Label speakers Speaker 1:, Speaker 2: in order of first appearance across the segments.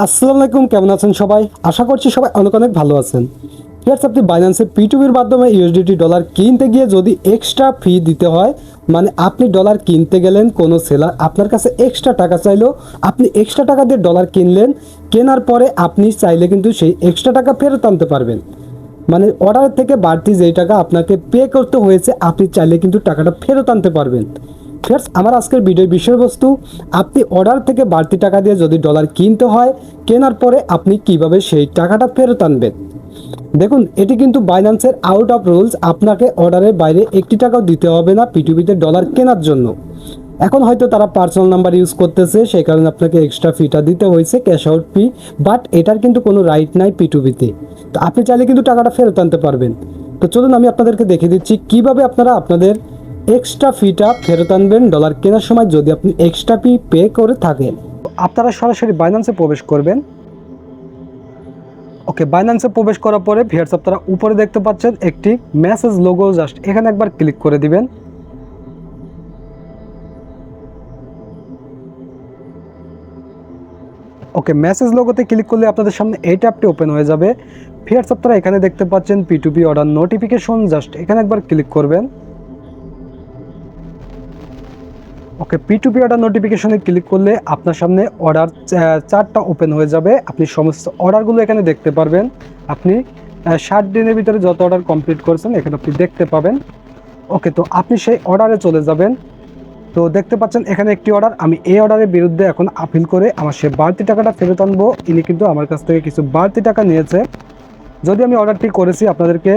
Speaker 1: আসসালামু আলাইকুম, কেমন আছেন সবাই? আশা করছি সবাই অনেক অনেক ভালো আছেন। ইয়ার্স আপনি বাইন্যান্সে পিটুবির মাধ্যমে ইউএসডিটি ডলার কিনতে গিয়ে যদি এক্সট্রা ফি দিতে হয় মানে আপনি ডলার কিনতে গেলেন, কোনো সেলার আপনার কাছে এক্সট্রা টাকা চাইলো, আপনি এক্সট্রা টাকা দিয়ে ডলার কিনলেন, কেনার পরে আপনি চাইলে কিন্তু সেই এক্সট্রা টাকা ফেরত আনতে পারবেন। মানে অর্ডার থেকে বাড়তি যেই টাকা আপনাকে পে করতে হয়েছে, আপনি চাইলে কিন্তু টাকাটা ফেরত আনতে পারবেন। ফ্রেন্ডস আমার আজকের ভিডিওর বিষয়বস্তু, আপনি অর্ডার থেকে বাড়তি টাকা দিয়ে যদি ডলার কিনতে হয়, কেনার পরে আপনি কীভাবে সেই টাকাটা ফেরত আনবেন? দেখুন, এটি কিন্তু বাইন্যান্সের আউট অফ রুলস আপনাকে অর্ডারের বাইরে একটি টাকাও দিতে হবে না পিটিভিতে ডলার কেনার জন্য। এখন হয়তো তারা পার্সোনাল নাম্বার ইউজ করতেছে, সেই কারণে আপনাকে এক্সট্রা ফিটা দিতে হয়েছে ক্যাশ আউট ফি বাট এটার কিন্তু কোনো রাইট নাই পিটুবিতে তো আপনি চাইলে কিন্তু টাকাটা ফেরত আনতে পারবেন। তো চলুন আমি আপনাদেরকে দেখে দিচ্ছি কীভাবে আপনারা আপনাদের এক্সট্রা ফিটা ফেরত আনবেন ডলার কেনার সময় যদি আপনি এক্সট্রা ফি পে করে থাকেন। আপনারা সরাসরি বাইন্যান্সে প্রবেশ করবেন। ওকে বাইন্যান্সে প্রবেশ করার পরে ভিয়ার্স আপনারা উপরে দেখতে পাচ্ছেন একটি মেসেজ লোগো জাস্ট এখানে একবার ক্লিক করে দিবেন। ওকে মেসেজ লোগোতে ক্লিক করলে আপনাদের সামনে এই ট্যাবটি ওপেন হয়ে যাবে। ফিয়ার্স আপনারা এখানে দেখতে পাচ্ছেন পি অর্ডার নোটিফিকেশন জাস্ট এখানে একবার ক্লিক করবেন। Okay P two P order নোটিফিকেশনে ক্লিক করলে আপনার সামনে অর্ডার চারটা ওপেন হয়ে যাবে। আপনি সমস্ত অর্ডারগুলো এখানে দেখতে পারবেন। আপনি ষাট দিনের ভিতরে যত অর্ডার কমপ্লিট করেছেন, এখানে আপনি দেখতে পাবেন। ওকে তো আপনি সেই অর্ডারে চলে যাবেন। তো দেখতে পাচ্ছেন, এখানে একটি অর্ডার আমি এই অর্ডারের বিরুদ্ধে এখন আপিল করে আমার সে বাড়তি টাকাটা ফেরত আনব। ইনি কিন্তু আমার কাছ থেকে কিছু বাড়তি টাকা নিয়েছে। যদি আমি অর্ডারটি করেছি আপনাদেরকে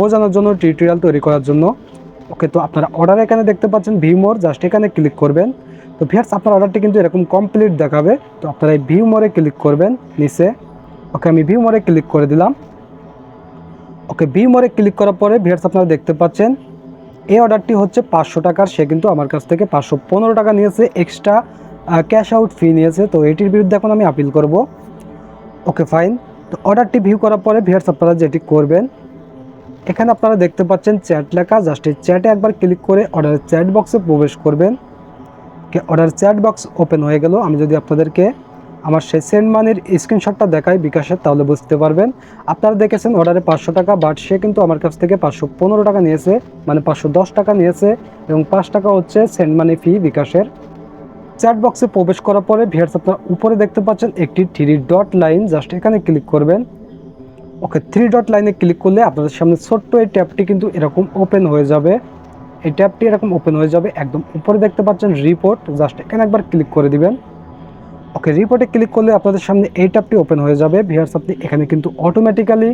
Speaker 1: বোঝানোর জন্য টিউটোরিয়াল তৈরি করার জন্য। ওকে, তো আপনারা অর্ডার এখানে দেখতে পাচ্ছেন ভিউ মোর জাস্ট এখানে ক্লিক করবেন। তো ভিয়ার্স আপনার অর্ডারটি কিন্তু এরকম কমপ্লিট দেখাবে। তো আপনারা এই ভিউ মোরে ক্লিক করবেন নিচে। ওকে, আমি ভিউ মোরে ক্লিক করে দিলাম। ওকে ভিউ মোরে ক্লিক করার পরে ভিয়ার্স আপনারা দেখতে পাচ্ছেন, এই অর্ডারটি হচ্ছে পাঁচশো টাকার। সে কিন্তু আমার কাছ থেকে পাঁচশো পনেরো টাকা নিয়েছে এক্সট্রা ক্যাশ আউট ফি নিয়েছে। তো এটির বিরুদ্ধে এখন আমি আপিল করব। ওকে ফাইন তো অর্ডারটি ভিউ করার পরে ভিয়ার্স আপনারা যেটি করবেন এখানে আপনারা দেখতে পাচ্ছেন চ্যাট লেখা জাস্ট এই চ্যাটে একবার ক্লিক করে অর্ডারের চ্যাট বক্সে প্রবেশ করবেন। কে অর্ডার চ্যাট বক্স ওপেন হয়ে গেল। আমি যদি আপনাদেরকে আমার সেই সেন্ড মানির স্ক্রিনশটটা দেখাই বিকাশের, তাহলে বুঝতে পারবেন। আপনারা দেখেছেন অর্ডারে পাঁচশো টাকা বাট সে কিন্তু আমার কাছ থেকে পাঁচশো পনেরো টাকা নিয়েছে মানে পাঁচশো দশ টাকা নিয়েছে, এবং পাঁচ টাকা হচ্ছে সেন্ড মানি ফি বিকাশের। চ্যাট বক্সে প্রবেশ করার পরে ভিয়ার্স আপনারা উপরে দেখতে পাচ্ছেন একটি থ্রি ডট লাইন জাস্ট এখানে ক্লিক করবেন। ওকে থ্রি ডট লাইনে ক্লিক করলে আপনাদের সামনে ছোট্ট এই ট্যাবটি কিন্তু এরকম ওপেন হয়ে যাবে। এই ট্যাবটি এরকম ওপেন হয়ে যাবে, একদম উপরে দেখতে পাচ্ছেন রিপোর্ট জাস্ট এখানে একবার ক্লিক করে দিবেন। ওকে রিপোর্টে ক্লিক করলে আপনাদের সামনে এই ট্যাবটি ওপেন হয়ে যাবে। ভিয়ার্স আপনি এখানে কিন্তু অটোমেটিক্যালি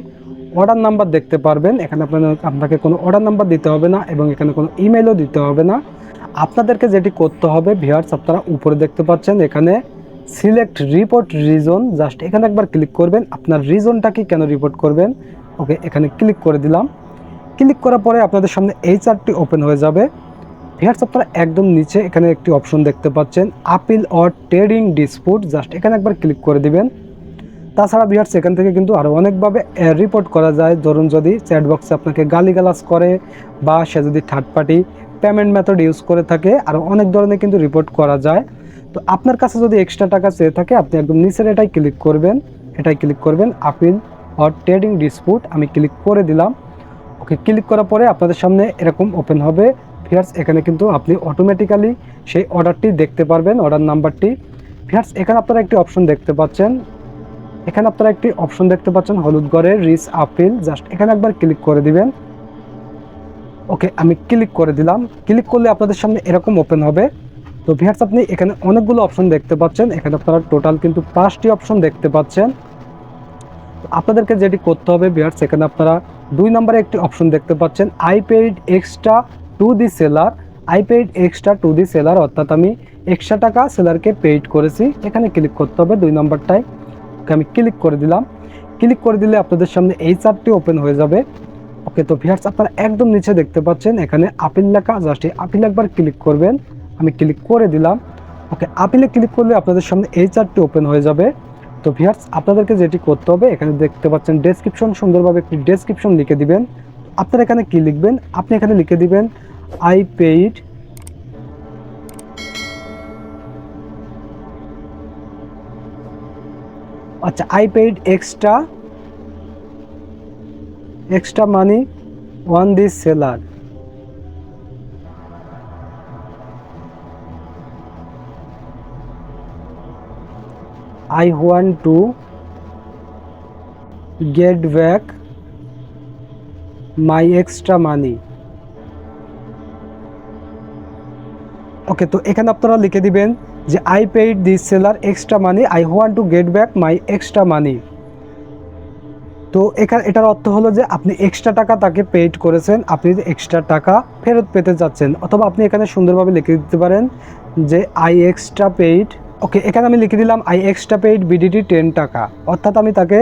Speaker 1: অর্ডার নাম্বার দেখতে পারবেন। এখানে আপনার আপনাকে কোনো অর্ডার নাম্বার দিতে হবে না এবং এখানে কোনো ইমেলও দিতে হবে না। আপনাদেরকে যেটি করতে হবে ভিয়ার্স আপনারা উপরে দেখতে পাচ্ছেন এখানে সিলেক্ট রিপোর্ট রিজন জাস্ট এখানে একবার ক্লিক করবেন। আপনার রিজনটা কি কেন রিপোর্ট করবেন? ওকে এখানে ক্লিক করে দিলাম। ক্লিক করার পরে আপনাদের সামনে এই চারটি ওপেন হয়ে যাবে। ভিয়ার্স আপনারা একদম নিচে এখানে একটি অপশন দেখতে পাচ্ছেন appeal or trading dispute just এখানে একবার ক্লিক করে দিবেন। তাছাড়া ভিয়ার্স এখান থেকে কিন্তু আরও অনেকভাবে রিপোর্ট করা যায়। ধরুন যদি চ্যাট বক্সে আপনাকে গালিগালাজ করে, বা সে যদি third party payment method use করে থাকে আরও অনেক ধরনের কিন্তু রিপোর্ট করা যায়। তো আপনার কাছে যদি এক্সট্রা টাকা চেয়ে থাকে, আপনি একদম নিচের এটাই ক্লিক করবেন। এটাই ক্লিক করবেন আপিল অর ট্রেডিং ডিসপুট আমি ক্লিক করে দিলাম। ওকে ক্লিক করার পরে আপনাদের সামনে এরকম ওপেন হবে। ফিয়ার্স এখানে কিন্তু আপনি অটোমেটিক্যালি সেই অর্ডারটি দেখতে পারবেন অর্ডার নাম্বারটি ফিয়ার্স এখানে আপনারা একটি অপশন দেখতে পাচ্ছেন। এখানে আপনারা একটি অপশন দেখতে পাচ্ছেন, হলুদ গড়ের রিস আপিল জাস্ট এখানে একবার ক্লিক করে দিবেন। ওকে আমি ক্লিক করে দিলাম। ক্লিক করলে আপনাদের সামনে এরকম ওপেন হবে। তো ভিয়ার্স আপনি এখানে অনেকগুলো অপশন দেখতে পাচ্ছেন। এখানে আপনারা টোটাল কিন্তু পাঁচটি অপশন দেখতে পাচ্ছেন। আপনাদেরকে যেটি করতে হবে ভিয়ার্স এখানে আপনারা দুই নম্বরে একটি অপশন দেখতে পাচ্ছেন। I paid extra to the seller I paid extra to the seller অর্থাৎ আমি এক্সট্রা টাকা সেলারকে পেইড করেছি। এখানে ক্লিক করতে হবে দুই নম্বরটায়। ওকে, আমি ক্লিক করে দিলাম। ক্লিক করে দিলে আপনাদের সামনে এই চারটি ওপেন হয়ে যাবে। ওকে, তো ভিয়ার্স আপনারা একদম নিচে দেখতে পাচ্ছেন। এখানে আপিল লেখা জাস্ট আপিল একবার ক্লিক করবেন। আমি ক্লিক করে দিলাম। ওকে আপিলে ক্লিক করলে আপনাদের সামনে এই চারটি ওপেন হয়ে যাবে। তো ভিয়ার্স আপনাদেরকে যেটি করতে হবে, এখানে দেখতে পাচ্ছেন ডেসক্রিপশন সুন্দরভাবে একটি ডেসক্রিপশন লিখে দিবেন। আপনারা এখানে কি লিখবেন? আপনি এখানে লিখে দিবেন আই পেইড আচ্ছা I paid extra extra money one this seller I want to get back my extra money okay তো এখানে আপনারা লিখে দিবেন যে I paid this seller extra money I want to get back my extra money তো এখানে এটার অর্থ হলো যে, আপনি এক্সট্রা টাকা তাকে পেইড করেছেন। আপনি এক্সট্রা টাকা ফেরত পেতে যাচ্ছেন, অথবা আপনি এখানে সুন্দরভাবে লিখে দিতে পারেন যে আই এক্সট্রা পেইড ওকে এখানে আমি লিখে দিলাম I extra paid BDT ten টাকা। অর্থাৎ আমি তাকে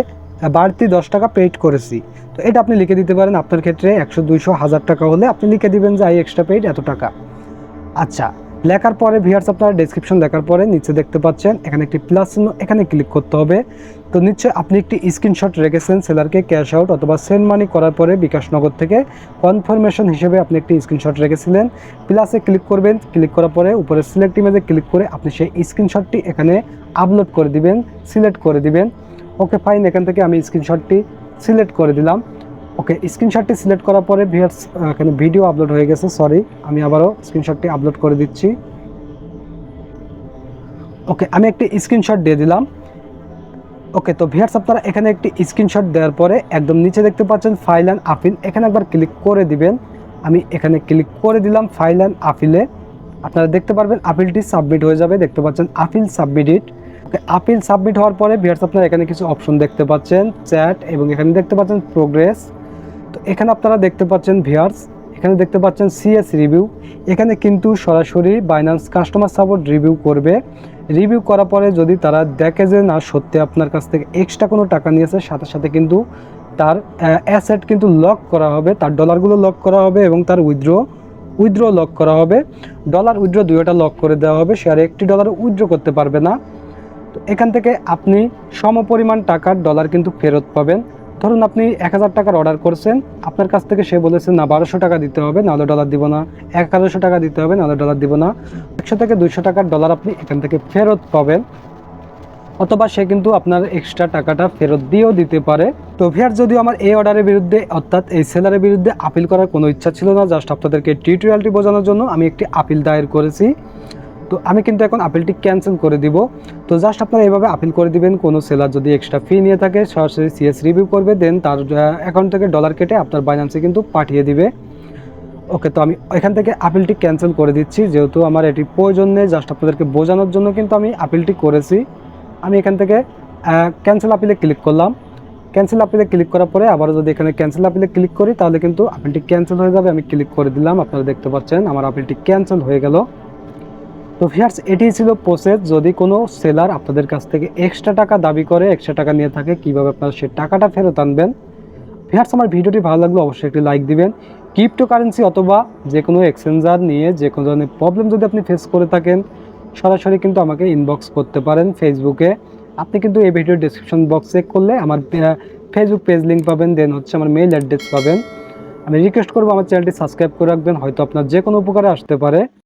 Speaker 1: বাড়তি দশ টাকা পেইড করেছি। তো এটা আপনি লিখে দিতে পারেন, আপনার ক্ষেত্রে একশো দুইশো হাজার টাকা হলে আপনি লিখে দিবেন যে আই এক্সট্রা পেইড এত টাকা। আচ্ছা লেখার পরে ভিয়ার্স আপনারা ডেসক্রিপশন লেখার পরে নিচে দেখতে পাচ্ছেন, এখানে একটি প্লাস চিহ্ন, এখানে ক্লিক করতে হবে। তো নিচে আপনি একটি স্ক্রিনশট রেখেছেন সেলারকে ক্যাশ আউট অথবা সেন্ড মানি করার পরে বিকাশ নগর থেকে কনফার্মেশন হিসেবে আপনি একটি স্ক্রিনশট রেখেছিলেন। প্লাসে ক্লিক করবেন ক্লিক করার পরে উপরে সিলেক্ট ইমেজে ক্লিক করে আপনি সেই স্ক্রিনশটটি এখানে আপলোড করে দিবেন সিলেক্ট করে দিবেন। ওকে ফাইন এখান থেকে আমি স্ক্রিনশটটি সিলেক্ট করে দিলাম। ওকে স্ক্রিনশটটি সিলেক্ট করার পরে ভিয়ার্স এখানে ভিডিও আপলোড হয়ে গেছে সরি আমি আবারও স্ক্রিনশটটি আপলোড করে দিচ্ছি। ওকে আমি একটি স্ক্রিনশট দিয়ে দিলাম। ওকে তো ভিয়ার্স আপনারা এখানে একটি স্ক্রিনশট দেওয়ার পরে একদম নিচে দেখতে পাচ্ছেন ফাইল অ্যান্ড আপিল এখানে একবার ক্লিক করে দিবেন। আমি এখানে ক্লিক করে দিলাম ফাইল অ্যান্ড আপিলে আপনারা দেখতে পারবেন আপিলটি সাবমিট হয়ে যাবে, দেখতে পাচ্ছেন appeal submitted okay appeal submit হওয়ার পরে ভিয়ার্স আপনারা এখানে কিছু অপশন দেখতে পাচ্ছেন চ্যাট এবং এখানে দেখতে পাচ্ছেন প্রোগ্রেস তো এখানে আপনারা দেখতে পাচ্ছেন ভিয়ার্স এখানে দেখতে পাচ্ছেন সিএস রিভিউ এখানে কিন্তু সরাসরি বাইন্যান্স কাস্টমার সাপোর্ট রিভিউ করবে। রিভিউ করার পরে যদি তারা দেখে যে, না, সত্যি আপনার কাছ থেকে এক্সট্রা কোনো টাকা নিয়েছে, সাথে সাথে কিন্তু তার অ্যাসেট কিন্তু লক করা হবে, তার ডলারগুলো লক করা হবে এবং তার উইথড্র উইথড্র লক করা হবে। ডলার উইথড্র দুইটা লক করে দেওয়া হবে, সে আর একটি ডলার উইথড্র করতে পারবে না। তো এখান থেকে আপনি সমপরিমাণ টাকার ডলার কিন্তু ফেরত পাবেন। ধরুন আপনি এক হাজার টাকার অর্ডার করছেন, আপনার কাছ থেকে সে বলেছে, না, বারোশো টাকা দিতে হবে, নাহলে ডলার দিব না। এক হাজারশো টাকা দিতে হবে, নাহলে ডলার দিব না। একশো থেকে দুইশো টাকার ডলার আপনি এখান থেকে ফেরত পাবেন। অথবা সে কিন্তু আপনার এক্সট্রা টাকাটা ফেরত দিয়েও দিতে পারে। তো ভিয়ার যদিও আমার এই অর্ডারের বিরুদ্ধে, অর্থাৎ এই সেলারের বিরুদ্ধে আপিল করার কোনো ইচ্ছা ছিল না জাস্ট আপনাদেরকে টিউটোরিয়ালটি বোঝানোর জন্য আমি একটি আপিল দায়ের করেছি। তো আমি কিন্তু এখন আপিলটি ক্যান্সেল করে দিব। তো জাস্ট আপনারা এভাবে আপিল করে দিবেন, কোনো সেলার যদি এক্সট্রা ফি নিয়ে থাকে, সরাসরি সিএস রিভিউ করবে দেন তার অ্যাকাউন্ট থেকে ডলার কেটে আপনার বাইন্যান্সে কিন্তু পাঠিয়ে দিবে। ওকে তো আমি এখান থেকে আপিলটি ক্যান্সেল করে দিচ্ছি, যেহেতু আমার এটি প্রয়োজন নেই জাস্ট আপনাদেরকে বোঝানোর জন্য কিন্তু আমি আপিলটি করেছি। আমি এখান থেকে ক্যান্সেল আপিলে ক্লিক করলাম। ক্যান্সেল আপিলে ক্লিক করার পরে আবারও যদি এখানে ক্যান্সেল আপিলে ক্লিক করি, তাহলে কিন্তু আপিলটি ক্যান্সেল হয়ে যাবে। আমি ক্লিক করে দিলাম, আপনারা দেখতে পাচ্ছেন, আমার আপিলটি ক্যান্সেল হয়ে গেল। তো ভিয়ার্স এটি ছিল প্রসেস যদি কোনো সেলার আপনাদের কাছ থেকে এক্সট্রা টাকা দাবি করে এক্সট্রা টাকা নিয়ে থাকে, কীভাবে আপনারা সেই টাকাটা ফেরত আনবেন? ভিয়ার্স আমার ভিডিওটি ভালো লাগলে অবশ্যই একটি লাইক দিবেন। ক্রিপ্টো কারেন্সি অথবা যে কোনো এক্সচেঞ্জার নিয়ে, যে কোনো ধরনের প্রবলেম যদি আপনি ফেস করে থাকেন, সরাসরি কিন্তু আমাকে ইনবক্স করতে পারেন ফেসবুকে আপনি কিন্তু এই ভিডিওর ডিসক্রিপশন বক্স চেক করলে আমার ফেসবুক পেজ লিঙ্ক পাবেন দেন হচ্ছে আমার মেইল অ্যাড্রেস পাবেন। আমি রিকোয়েস্ট করব আমার চ্যানেলটি সাবস্ক্রাইব করে রাখবেন, হয়তো আপনার যে কোনো উপকারে আসতে পারে।